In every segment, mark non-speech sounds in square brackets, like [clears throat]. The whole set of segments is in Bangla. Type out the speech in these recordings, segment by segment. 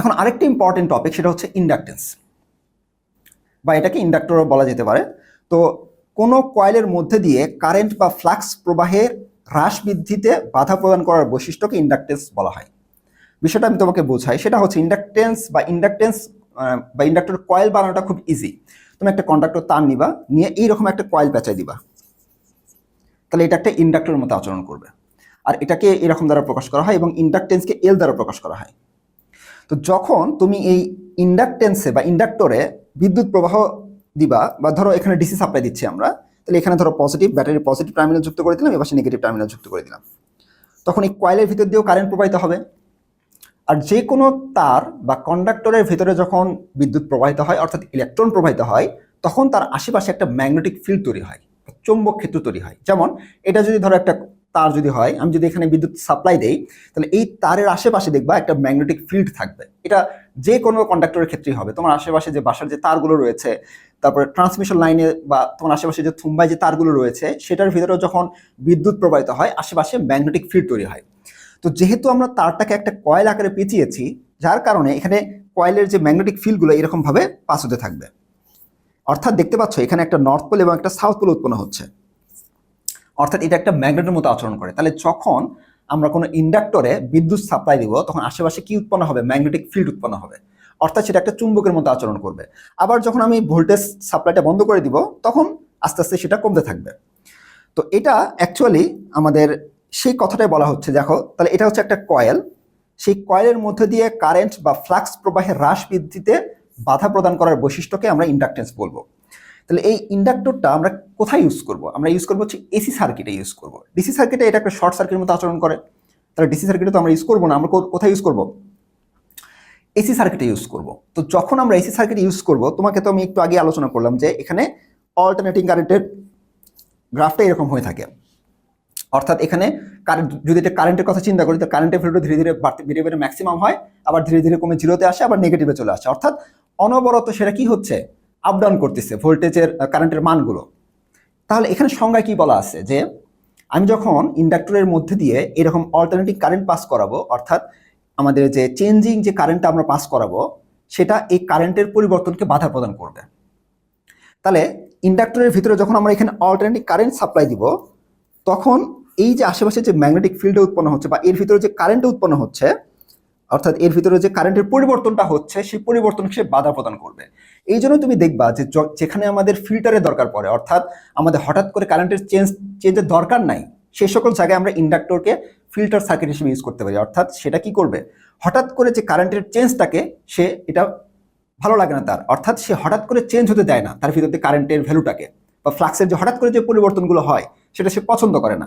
এখন আরেকটি ইম্পর্টেন্ট টপিক সেটা হচ্ছে ইন্ডাকটেন্স বা এটাকে ইন্ডাক্টরও বলা যেতে পারে। তো কোনো কয়েলের মধ্যে দিয়ে কারেন্ট বা ফ্লাক্স প্রবাহের হ্রাস বৃদ্ধিতে বাধা প্রদান করার বৈশিষ্ট্যকে ইন্ডাকটেন্স বলা হয়। বিষয়টা আমি তোমাকে বোঝাই, সেটা হচ্ছে ইন্ডাকটেন্স বা ইন্ডাকটেন্স বা ইন্ডাক্টর কয়েল বানানোটা খুব ইজি তুমি একটা কন্ডাক্টর তার নিবা, নিয়ে এইরকম একটা কয়েল পেঁচাই দিবা। তাহলে এটা একটা ইন্ডাক্টরের মতো আচরণ করবে। আর এটাকে এরকম দ্বারা প্রকাশ করা হয় এবং ইন্ডাকটেন্সকে এল দ্বারা প্রকাশ করা হয়। তো যখন তুমি এই ইন্ডাকটেন্সে বা ইন্ডাক্টরে বিদ্যুৎ প্রবাহ দিবা বা ধরো এখানে ডিসি সাপ্লাই দিচ্ছি আমরা, তাহলে এখানে ধরো পজিটিভ ব্যাটারি পজিটিভ টার্মিনাল যুক্ত করে দিলাম, এবার নেগেটিভ টার্মিনাল যুক্ত করে দিলাম। তখন এই কয়েলের ভিতর দিয়েও কারেন্ট প্রবাহিত হবে। আর যে কোনো তার বা কন্ডাক্টরের ভিতরে যখন বিদ্যুৎ প্রবাহিত হয়, অর্থাৎ ইলেকট্রন প্রবাহিত হয়, তখন তার আশেপাশে একটা ম্যাগনেটিক ফিল্ড তৈরি হয় চৌম্বক ক্ষেত্র তৈরি হয়। যেমন এটা যদি ধরো একটা তার যদি হয়, আমি যদি এখানে বিদ্যুৎ সাপ্লাই দেই, তাহলে এই তারের আশেপাশে দেখবা একটা ম্যাগনেটিক ফিল্ড থাকবে। এটা যে কোনো কন্ডাক্টরের ক্ষেত্রেই হবে। তোমার আশেপাশে যে বাসার যে তারগুলো রয়েছে, তারপরে ট্রান্সমিশন লাইনে বা তোমার আশেপাশে যে থুম্বায় যে তারগুলো রয়েছে, সেটার ভিতরেও যখন বিদ্যুৎ প্রবাহিত হয়, আশেপাশে ম্যাগনেটিক ফিল্ড তৈরি হয়। তো যেহেতু আমরা তারটাকে একটা কয়েল আকারে পেঁচিয়েছি, যার কারণে এখানে কয়েলের যে ম্যাগনেটিক ফিল্ডগুলো এরকমভাবে পাস হতে থাকবে। অর্থাৎ দেখতে পাচ্ছ, এখানে একটা নর্থ পোল এবং একটা সাউথ পোল উৎপন্ন হচ্ছে। অর্থাৎ এটা একটা ম্যাগনেটের মতো আচরণ করে। তাহলে যখন আমরা কোনো ইন্ডাক্টরে বিদ্যুৎ সাপ্লাই দিব, তখন আশেপাশে কি উৎপন্ন হবে? ম্যাগনেটিক ফিল্ড উৎপন্ন হবে। অর্থাৎ সেটা একটা চুম্বকের মতো আচরণ করবে। আবার যখন আমি ভোল্টেজ সাপ্লাইটা বন্ধ করে দিব, তখন আস্তে আস্তে সেটা কমতে থাকবে। তো এটা অ্যাকচুয়ালি আমাদের সেই কথাটাই বলা হচ্ছে, দেখো, তাহলে এটা হচ্ছে একটা কয়েল সেই কয়েলের মধ্যে দিয়ে কারেন্ট বা ফ্লাক্স প্রবাহের হ্রাস বৃদ্ধিতে বাধা প্রদান করার বৈশিষ্ট্যকে আমরা ইন্ডাকটেন্স বলব। তাহলে এই ইন্ডাক্টরটা আমরা কোথায় ইউজ করব? আমরা ইউজ করব হচ্ছে এসি সার্কিটে ইউজ করব। ডিসি সার্কিটে এটা একটা শর্ট সার্কিটের মতো আচরণ করে। তাহলে ডিসি সার্কিটে তো আমরা ইউজ করব না, আমরা কোথায় ইউজ করব? এসি সার্কিটে ইউজ করব। তো যখন আমরা এসি সার্কিট ইউজ করব, তোমাকে তো আমি একটু আগে আলোচনা করলাম যে এখানে অল্টারনেটিং কারেন্টের গ্রাফটা এরকম হয়ে থাকে। অর্থাৎ এখানে কারেন্ট যদি এটা কারেন্টের কথা চিন্তা করি, তো কারেন্টের ভ্যালুটা ধীরে ধীরে বাড়তে ধীরে ধীরে ম্যাক্সিমাম হয়, আবার ধীরে ধীরে কমে জিরোতে আসে, আবার নেগেটিভে চলে আসে। অর্থাৎ অনবরত সেটা কি হচ্ছে? আপ ডাউন করতেছে ভোল্টেজের কারেন্টের মানগুলো। তাহলে এখানে সংজ্ঞায় কি বলা আছে? যে আমি যখন ইন্ডাক্টরের মধ্যে দিয়ে এরকম অল্টারনেটিভ কারেন্ট পাস করাবো, অর্থাৎ আমাদের যে চেঞ্জিং যে কারেন্টটা আমরা পাস করাবো, সেটা এই কারেন্টের পরিবর্তনকে বাধা প্রদান করবে। তাহলে ইন্ডাক্টরের ভিতরে যখন আমরা এখানে অল্টারনেটিভ কারেন্ট সাপ্লাই দিব, তখন এই যে আশেপাশে যে ম্যাগনেটিক ফিল্ডে উৎপন্ন হচ্ছে বা এর ভিতরে যে কারেন্ট উৎপন্ন হচ্ছে, অর্থাৎ এর ভিতরে যে কারেন্টের পরিবর্তনটা হচ্ছে, সেই পরিবর্তনকে সে বাধা প্রদান করবে। এই জন্য তুমি দেখবা যে যেখানে আমাদের ফিল্টারের দরকার পড়ে, অর্থাৎ আমাদের হঠাৎ করে কারেন্টের চেঞ্জ চেঞ্জের দরকার নাই সেই সকল জায়গায় আমরা ইন্ডাক্টরকে ফিল্টার সার্কিট হিসেবে ইউজ করতে পারি। অর্থাৎ সেটা কি করবে? হঠাৎ করে যে কারেন্টের চেঞ্জটাকে সে, এটা ভালো লাগে না তার, অর্থাৎ সে হঠাৎ করে চেঞ্জ হতে দেয় না তার ভিতরে কারেন্টের ভ্যালুটাকে বা ফ্লাক্সের যে হঠাৎ করে যে পরিবর্তনগুলো হয়, সেটা সে পছন্দ করে না।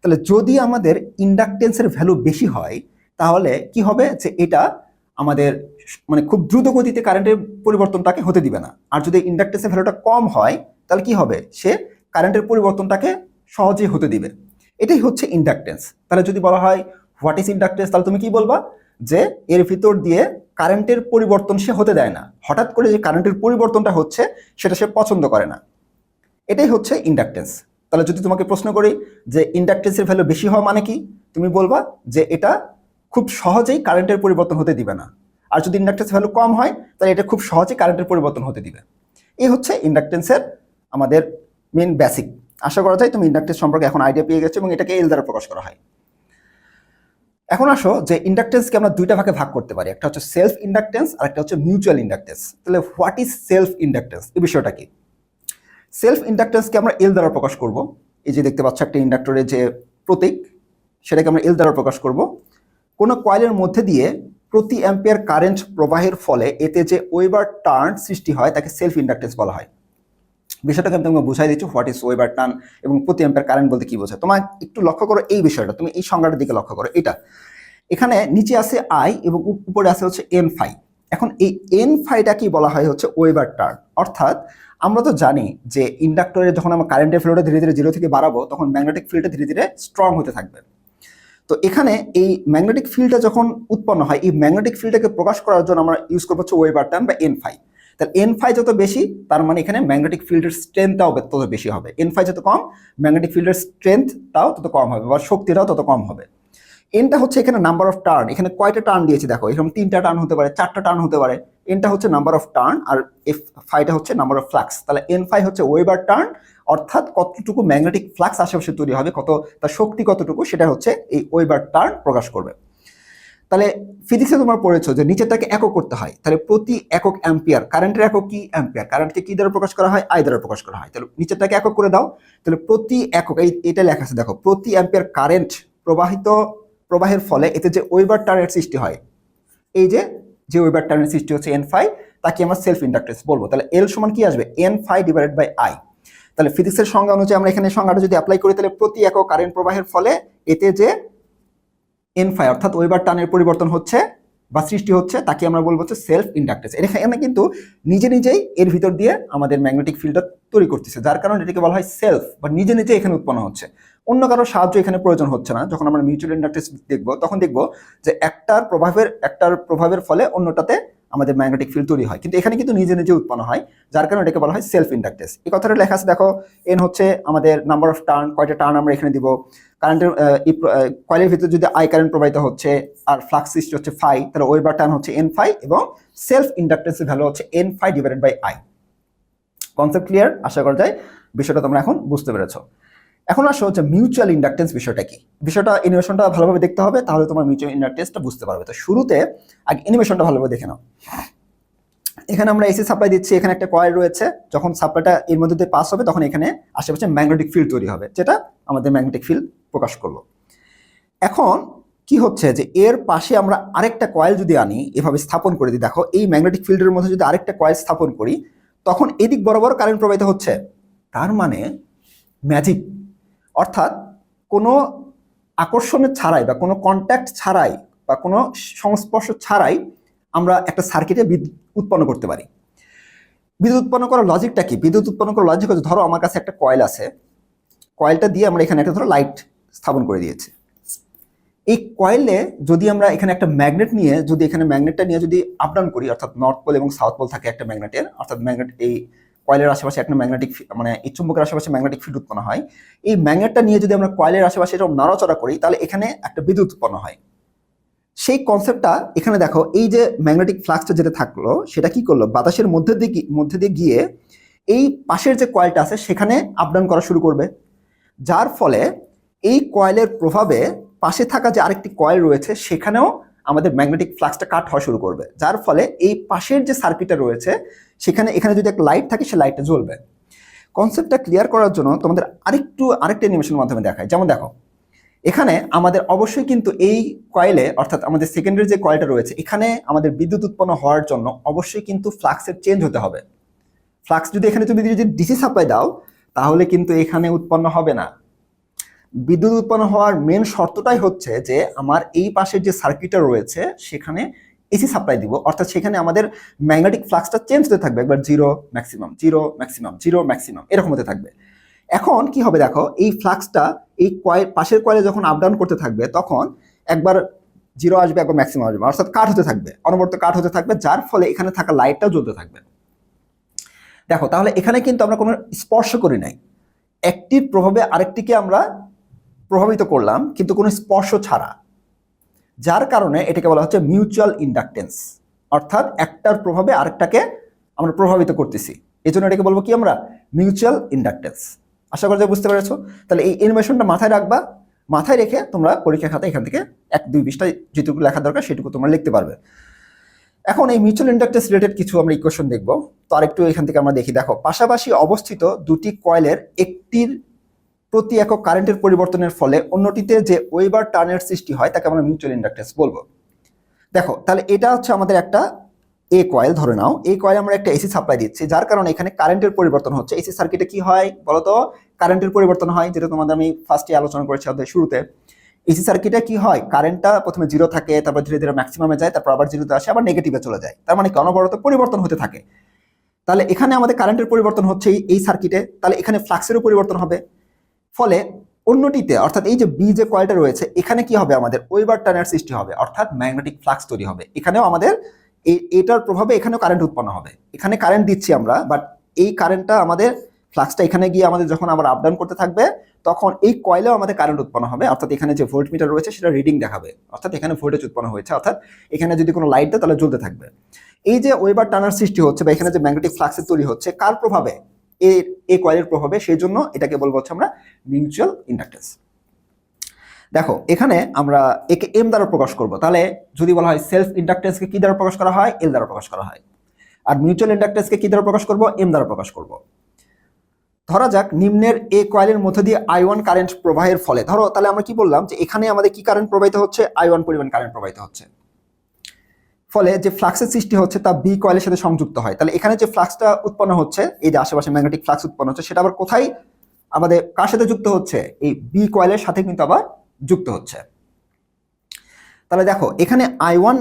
তাহলে যদি আমাদের ইন্ডাকটেন্সের ভ্যালু বেশি হয়, তাহলে কি হবে? যে এটা আমাদের মানে খুব দ্রুত গতিতে কারেন্টের পরিবর্তনটাকে হতে দিবে না। আর যদি ইন্ডাকটেন্সের ভ্যালুটা কম হয়, তাহলে কি হবে? সে কারেন্টের পরিবর্তনটাকে সহজেই হতে দিবে। এটাই হচ্ছে ইন্ডাকটেন্স তাহলে যদি বলা হয় হোয়াট ইজ ইন্ডাকটেন্স তাহলে তুমি কি বলবা? যে এর ভিতর দিয়ে কারেন্টের পরিবর্তন সে হতে দেয় না। হঠাৎ করে যে কারেন্টের পরিবর্তনটা হচ্ছে, সেটা সে পছন্দ করে না। এটাই হচ্ছে ইন্ডাকটেন্স তাহলে যদি তোমাকে প্রশ্ন করি, যে ইন্ডাকটেন্সের ভ্যালু বেশি হওয়া মানে কি? তুমি বলবা যে এটা খুব সহজেই কারেন্টের পরিবর্তন হতে দিবে না। আর যদি ইন্ডাকটেন্স ভ্যালু কম হয়, তাহলে এটা খুব সহজেই কারেন্টের পরিবর্তন হতে দিবে। এই হচ্ছে ইন্ডাকটেন্সের আমাদের মেন বেসিক আশা করা যায় তুমি ইন্ডাকটেন্স সম্পর্কে এখন আইডিয়া পেয়ে গেছো এবং এটাকে এল দ্বারা প্রকাশ করা হয়। এখন আসো যে ইন্ডাকটেন্সকে আমরা দুইটা ভাগে ভাগ করতে পারি। একটা হচ্ছে সেলফ ইন্ডাকটেন্স আর একটা হচ্ছে মিউচুয়াল ইন্ডাকটেন্স তাহলে হোয়াট ইজ সেলফ ইন্ডাকটেন্স এই বিষয়টা কি? সেলফ ইন্ডাকটেন্সকে আমরা এল দ্বারা প্রকাশ করব। এই যে দেখতে পাচ্ছ একটা ইন্ডাক্টরের যে প্রতীক, সেটাকে আমরা এল দ্বারা প্রকাশ করব। কোনো কয়েলের মধ্যে দিয়ে প্রতি অ্যাম্পিয়ার কারেন্ট প্রবাহের ফলে এতে যে ওয়েবার টার্ন সৃষ্টি হয়, তাকে সেলফ ইন্ডাকটেন্স বলা হয়। বিষয়টাকে আমি তোমাকে বুঝাই দিচ্ছি হোয়াট ইজ ওয়েবার টার্ন এবং প্রতি অ্যাম্পিয়ার কারেন্ট বলতে কি বোঝায়। তোমার একটু লক্ষ্য করো এই বিষয়টা, তুমি এই সংজ্ঞাটার দিকে লক্ষ্য করো, এটা। এখানে নিচে আছে আই এবং উপ- উপরে আছে হচ্ছে এন ফাই এখন এই এন ফাইটা কি বলা হয় হচ্ছে ওয়েবার টার্ন? অর্থাৎ আমরা তো জানি যে ইন্ডাক্টরে যখন আমরা কারেন্টের ফ্লোটা ধীরে ধীরে জিরো থেকে বাড়াবো, তখন ম্যাগনেটিক ফিল্ডটা ধীরে ধীরে স্ট্রং হতে থাকবে। তো এখানে এই ম্যাগনেটিক ফিল্ডটা যখন উৎপন্ন হয়, এই ম্যাগনেটিক ফিল্ডটাকে প্রকাশ করার জন্য আমরা ইউজ করব হচ্ছে ওয়েবার টার্ন বা এন ফাই তাহলে এন ফাই যত বেশি, তার মানে এখানে ম্যাগনেটিক ফিল্ডের স্ট্রেংথটাও তত বেশি হবে। এন ফাই যত কম ম্যাগনেটিক ফিল্ডের স্ট্রেংথটাও তত কম হবে বা শক্তিটাও তত কম হবে। এনটা হচ্ছে এখানে নাম্বার অফ টার্ন এখানে কয়টা টার্ন দিয়েছি দেখো? এরকম তিনটা টার্ন হতে পারে, চারটা টার্ন হতে পারে। এনটা হচ্ছে নাম্বার অফ টার্ন আর এফ ফাইটা হচ্ছে নাম্বার অফ ফ্লাক্স তাহলে এন ফাই হচ্ছে ওয়েবার টার্ন অর্থাৎ কতটুকু ম্যাগনেটিক ফ্লাক্স আশেপাশে তৈরি হবে, কত, তার শক্তি কতটুকু, সেটা হচ্ছে এই ওয়েবার টার্ন প্রকাশ করবে। তাহলে ফিজিক্সে তোমরা পড়েছো যে নিচেরটাকে একক করতে হয়। তাহলে প্রতি একক অ্যাম্পিয়ার কারেন্টের একক কি অ্যাম্পিয়ার কারেন্টকে কি দ্বারা প্রকাশ করা হয়? আই দ্বারা প্রকাশ করা হয়। তাহলে নিচেরটাকে একক করে দাও। তাহলে প্রতি একক, এই, এটা লেখা আছে, দেখো, প্রতি অ্যাম্পিয়ার কারেন্ট প্রবাহিত, প্রবাহের ফলে এতে যে ওয়েবার টার্নের সৃষ্টি হয়, এই যে যে ওয়েবার টার্নের সৃষ্টি হচ্ছে এন ফাই তাকে আমরা সেলফ ইন্ডাকটেন্স বলব। তাহলে এল সমান কি আসবে? N phi divided by I তাহলে ফিজিক্সের সংজ্ঞা অনুযায়ী আমরা এখানে সংজ্ঞাটা যদি অ্যাপ্লাই করি, তাহলে প্রতি একক কারেন্ট প্রবাহের ফলে এতে যে এন ফাই অর্থাৎ ওয়েবার টানের পরিবর্তন হচ্ছে বা সৃষ্টি হচ্ছে, তাকে আমরা বলব হচ্ছে সেলফ ইন্ডাকটেন্স এখানে কিন্তু নিজে নিজেই এর ভিতর দিয়ে আমাদের ম্যাগনেটিক ফিল্ডটা তৈরি করতেছে, যার কারণে এটাকে বলা হয় সেলফ বা নিজে নিজে এখানে উৎপন্ন হচ্ছে। অন্য কারও সাহায্য এখানে প্রয়োজন হচ্ছে না। যখন আমরা মিউচুয়াল ইন্ডাকটেন্স দেখব, তখন দেখব যে একটার প্রভাবের একটার প্রভাবের ফলে অন্যটাতে আমাদের ম্যাগনেটিক ফিল্ড তৈরি হয়। কিন্তু এখানে কিন্তু নিজে নিজে উৎপন্ন হয়, যার কারণে এটাকে বলা হয় সেলফ ইন্ডাকটেন্স এই কথাটা লেখা আছে, দেখো এন হচ্ছে আমাদের নাম্বার অফ টার্ন কয়টা টার্ন আমরা এখানে দিব। কারেন্টের কয়েলের ভিতরে যদি আই কারেন্ট প্রবাহিত হচ্ছে, আর ফ্লাক্স সৃষ্টি হচ্ছে ফাই তাহলে ওয়েবার টার্ন হচ্ছে এন ফাই এবং সেলফ ইন্ডাকটেন্সের ভ্যালু হচ্ছে N phi divided by I concept clear আশা করা যায়, বিষয়টা তোমরা এখন বুঝতে পেরেছ। এখন আসো হচ্ছে মিউচুয়াল ইন্ডাকটেন্স বিষয়টা কি? বিষয়টা অ্যানিমেশনটা ভালোভাবে দেখতে হবে, তাহলে তোমার মিউচুয়াল ইন্ডাকটেন্সটা বুঝতে পারবে। তো শুরুতে আগে অ্যানিমেশনটা ভালোভাবে দেখে নাও। এখানে আমরা এসি সাপ্লাই দিচ্ছি, এখানে একটা কয়েল রয়েছে। যখন সাপ্লাইটা এর মধ্যে দিয়ে পাস হবে, তখন এখানে আশেপাশে ম্যাগনেটিক ফিল্ড তৈরি হবে, যেটা আমাদের ম্যাগনেটিক ফিল্ড প্রকাশ করল। এখন কি হচ্ছে যে এর পাশে আমরা আরেকটা কয়েল যদি আনি, এভাবে স্থাপন করে দিই। দেখো, এই ম্যাগনেটিক ফিল্ডের মধ্যে যদি আরেকটা কয়েল স্থাপন করি, তখন এদিক বরাবর কারেন্ট প্রবাহিত হচ্ছে। তার মানে ম্যাজিক অর্থাৎ কোনো আকর্ষণের ছাড়াই বা কোনো কন্ট্যাক্ট ছাড়াই বা কোনো সংস্পর্শ ছাড়াই আমরা একটা সার্কিটে বিদ্যুৎ উৎপন্ন করতে পারি। বিদ্যুৎ উৎপন্ন করার লজিকটা কি? বিদ্যুৎ উৎপন্ন করার লজিক হচ্ছে, ধরো আমার কাছে একটা কয়েল আছে। কয়েলটা দিয়ে আমরা এখানে একটা, ধরো লাইট স্থাপন করে দিয়েছি। এই কয়েলে যদি আমরা এখানে একটা ম্যাগনেট নিয়ে, যদি এখানে ম্যাগনেটটা নিয়ে যদি আপ ডাউন করি, অর্থাৎ নর্থ পোল এবং সাউথ পোল থাকে একটা ম্যাগনেটের অর্থাৎ ম্যাগনেট এই কয়েলের আশেপাশে একটা ম্যাগনেটিক মানে এই চুম্বকের আশেপাশে ম্যাগনেটিক ফিল্ড উৎপন্ন হয়। এই ম্যাগনেটটা নিয়ে যদি আমরা কয়েলের আশেপাশে এরকম নাড়াচড়া করি, তাহলে এখানে একটা বিদ্যুৎ উৎপন্ন হয়। সেই কনসেপ্টটা এখানে দেখো, এই যে ম্যাগনেটিক ফ্লাক্সটা যেটা থাকল, সেটা কি করল? বাতাসের মধ্যে দিয়ে মধ্যে দিয়ে গিয়ে এই পাশের যে কয়েলটা আছে, সেখানে আপডাউন করা শুরু করবে। যার ফলে এই কয়েলের প্রভাবে পাশে থাকা যে আরেকটি কয়েল রয়েছে, সেখানেও আমাদের ম্যাগনেটিক ফ্লাক্সটা কাট হওয়া শুরু করবে। যার ফলে এই পাশের যে সার্কিটটা রয়েছে সেখানে, এখানে যদি একটা লাইট থাকে, সে লাইটটা জ্বলবে। কনসেপ্টটা ক্লিয়ার করার জন্য তোমাদের আরেকটু, আরেকটা অ্যানিমেশনের মাধ্যমে দেখায় যেমন দেখো, এখানে আমাদের অবশ্যই কিন্তু এই কয়েলে অর্থাৎ আমাদের সেকেন্ডারি যে কয়েলটা রয়েছে, এখানে আমাদের বিদ্যুৎ উৎপন্ন হওয়ার জন্য অবশ্যই কিন্তু ফ্লাক্সের চেঞ্জ হতে হবে। ফ্লাক্স যদি এখানে তুমি যদি ডিসি সাপ্লাই দাও, তাহলে কিন্তু এখানে উৎপন্ন হবে না। বিদ্যুৎ উৎপন্ন হওয়ার মেন শর্তটাই হচ্ছে যে, আমার এই পাশের যে সার্কিটটা রয়েছে, সেখানে এসি সাপ্লাই দিব। অর্থাৎ সেখানে আমাদের ম্যাগনেটিক ফ্লাক্সটা চেঞ্জ হতে থাকবে। একবার zero maximum zero maximum zero maximum এরকম হতে থাকবে। এখন কি হবে দেখো, এই ফ্লাক্সটা এই কয়েল পাশের কয়েলে যখন আপ ডাউন করতে থাকবে, তখন একবার জিরো আসবে, একবার ম্যাক্সিমাম আসবে। অর্থাৎ কাট হতে থাকবে। অনবরত কাট হতে থাকবে, যার ফলে এখানে থাকা লাইটটাও জ্বলতে থাকবে। দেখো, তাহলে এখানে কিন্তু আমরা কোনো স্পর্শ করি নাই। একটির প্রভাবে আরেকটিকে আমরা প্রভাবিত করলাম, কিন্তু কোনো স্পর্শ ছাড়া। যার কারণে এটাকে বলা হচ্ছে মিউচুয়াল ইন্ডাকটেন্স অর্থাৎ একটার প্রভাবে আরেকটাকে আমরা প্রভাবিত করতেছি। এই জন্য এটাকে বলব কি আমরা? মিউচুয়াল ইন্ডাকটেন্স আশা করি যে বুঝতে পেরেছ? তাহলে এই ইনভেশনটা মাথায় রাখবা। মাথায় রেখে তোমরা পরীক্ষা খাতা এখান থেকে এক, দুই, বিশটা যেটুকু লেখা দরকার সেটুকু তোমরা লিখতে পারবে। এখন এই মিউচুয়াল ইন্ডাকটেন্স রিলেটেড কিছু আমরা ইকুয়েশন দেখব। তো আরেকটু এখান থেকে আমরা দেখি। দেখো, পাশাপাশি অবস্থিত দুটি কয়েলের একটির প্রতি একক কারেন্টের পরিবর্তনের ফলে অন্যটিতে যে ওয়েবার টার্নের সৃষ্টি হয়, তাকে আমরা মিউচুয়াল ইন্ডাকটেন্স বলব। দেখো, তাহলে এটা হচ্ছে আমাদের একটা এ কয়েল ধরে নাও। এই কয়েল আমরা একটা এসি সাপ্লাই দিচ্ছি, যার কারণে এখানে কারেন্টের পরিবর্তন হচ্ছে। এসি সার্কিটে কি হয় বলতো? কারেন্টের পরিবর্তন হয়, যেটা তোমাদের আমি ফার্স্টে আলোচনা করেছি আমাদের শুরুতে। এসি সার্কিটে কি হয়? কারেন্টটা প্রথমে জিরো থাকে, তারপর ধীরে ধীরে ম্যাক্সিমামে যায়, তারপর আবার জিরোতে আসে, আবার নেগেটিভে চলে যায়। তার মানে কি? অনবরত পরিবর্তন হতে থাকে। তাহলে এখানে আমাদের কারেন্টের পরিবর্তন হচ্ছে এই- এই সার্কিটে তাহলে এখানে ফ্লাক্সেরও পরিবর্তন হবে। ফলে অন্যটিতে, অর্থাৎ এই যে বি যে কয়েলটা রয়েছে, এখানে কি হবে আমাদের? ওয়েবার টার্নের সৃষ্টি হবে, অর্থাৎ ম্যাগনেটিক ফ্লাক্স তৈরি হবে। এখানেও আমাদের এটার প্রভাবে এখানেও কারেন্ট উৎপন্ন হবে। এখানে কারেন্ট দিচ্ছি আমরা বাট এই কারেন্টটা আমাদের ফ্লাক্সটা এখানে গিয়ে আমাদের যখন আবার আপ ডাউন করতে থাকবে, তখন এই কয়েলেও আমাদের কারেন্ট উৎপন্ন হবে। অর্থাৎ এখানে যে ভোল্ট মিটার রয়েছে, সেটা রিডিং দেখাবে। অর্থাৎ এখানে ভোল্টেজ উৎপন্ন হয়েছে, অর্থাৎ এখানে যদি কোনো লাইট দেয়, তাহলে জ্বলতে থাকবে। এই যে ওয়েবার টানার সৃষ্টি হচ্ছে, বা এখানে যে ম্যাগনেটিক ফ্লাক্সের তৈরি হচ্ছে, কার প্রভাবে? এই এই কয়েলের প্রভাবে সেই জন্য এটাকে বলব হচ্ছে আমরা মিউচুয়াল ইন্ডাকটেন্স দেখো, এখানে আমরা একে এম দ্বারা প্রকাশ করব। তাহলে যদি বলা হয় সেলফ ইন্ডাকটেন্সকে কি দ্বারা প্রকাশ করা হয়? এল দ্বারা প্রকাশ করা হয়। আর মিউচুয়াল ইন্ডাকটেন্সকে কি দ্বারা প্রকাশ করব? এম দ্বারা প্রকাশ করব। ধরা যাক, নিম্নের এ কয়েলের মধ্যে দিয়ে আই ওয়ান কারেন্ট প্রবাহের ফলে, ধরো তাহলে আমরা কি বললাম যে এখানে আমাদের কি কারেন্ট প্রবাহিত হচ্ছে? আই ওয়ান পরিমাণ কারেন্ট প্রবাহিত হচ্ছে। ফলে যে ফ্লাক্সের সৃষ্টি হচ্ছে তা বি কয়েলের সাথে সংযুক্ত হয়। তাহলে এখানে যে ফ্লাক্সটা উৎপন্ন হচ্ছে, এই যে আশেপাশে ম্যাগনেটিক ফ্লাক্স উৎপন্ন হচ্ছে, সেটা আবার কোথায়, আমাদের কার সাথে যুক্ত হচ্ছে? এই বি কয়েলের সাথে কিন্তু আবার যুক্ত হচ্ছে। তাহলে দেখো, এখানে আই ওয়ান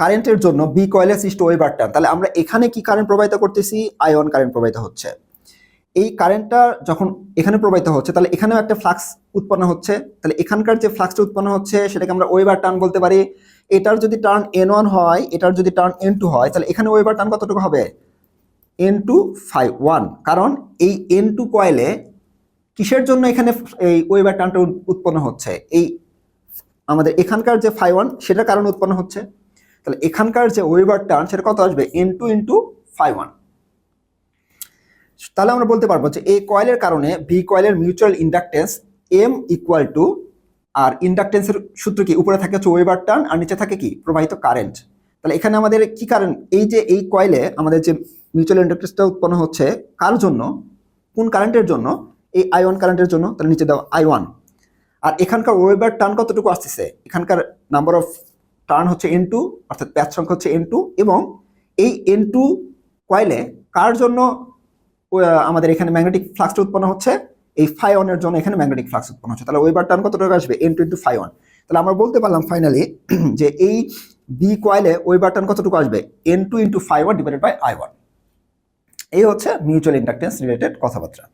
কারেন্টের জন্য বি কয়েলের সৃষ্ট ওয়েবার টার্ন। তাহলে আমরা এখানে কি কারেন্ট প্রবাহিত করতেছি? আই ওয়ান কারেন্ট প্রবাহিত হচ্ছে। এই কারেন্টটা যখন এখানে প্রবাহিত হচ্ছে, তাহলে এখানেও একটা ফ্লাক্স উৎপন্ন হচ্ছে। তাহলে এখানকার যে ফ্লাক্সটা উৎপন্ন হচ্ছে, সেটাকে আমরা ওয়েবার টার্ন বলতে পারি। এটার যদি টার্ন এন ওয়ান হয়, এটার যদি টার্ন এন টু হয়, তাহলে এখানে ওয়েবার টার্ন কতটুকু হবে? এন টু ফাইভ ওয়ান কারণ এই এন টু কয়েলে কিসের জন্য এখানে এই ওয়েবার টার্নটা উৎপন্ন হচ্ছে? এই আমাদের এখানকার যে ফাইভ ওয়ান সেটার কারণে উৎপন্ন হচ্ছে। তাহলে এখানকার যে ওয়েবার টার্ন সেটা কত আসবে? N two into five one তাহলে আমরা বলতে পারব যে এই কয়েলের কারণে বি কয়েলের mutual inductance M equal to আর ইন্ডাকটেন্সের সূত্র কি? উপরে থাকে হচ্ছে ওয়েবার টার্ন আর নিচে থাকে কি? প্রবাহিত কারেন্ট তাহলে এখানে আমাদের কি কারণ এই যে এই কয়েলে আমাদের যে মিউচুয়াল ইন্ডাকটেন্সটা উৎপন্ন হচ্ছে, কার জন্য? কোন কারেন্টের জন্য? এই আই ওয়ান কারেন্টের জন্য, তাহলে নিচে দাও আই ওয়ান আর এখানকার ওয়েবার টার্ন কতটুকু আসতেছে? এখানকার নাম্বার অফ টার্ন হচ্ছে এন টু অর্থাৎ প্যাচ সংখ্যা হচ্ছে এন টু এবং এই এন টু কয়েলে কার জন্য আমাদের এখানে ম্যাগনেটিক ফ্লাক্সটা উৎপন্ন হচ্ছে? এই ফাইভ ওয়ানের জন্য এখানে ম্যাগনেটিক ফ্লাক্স উৎপন্ন হচ্ছে। তাহলে ওয়েবার টার্ন টাকা আসবে? N two into phi one তাহলে আমরা বলতে পারলাম ফাইনালি [clears throat] যে এই বি কয়েলে ওয়েবার টার্ন কতটুকু আসবে? N two into five one divided by I one এই হচ্ছে মিউচুয়াল ইন্ডাকটেন্স রিলেটেড কথাবার্তা।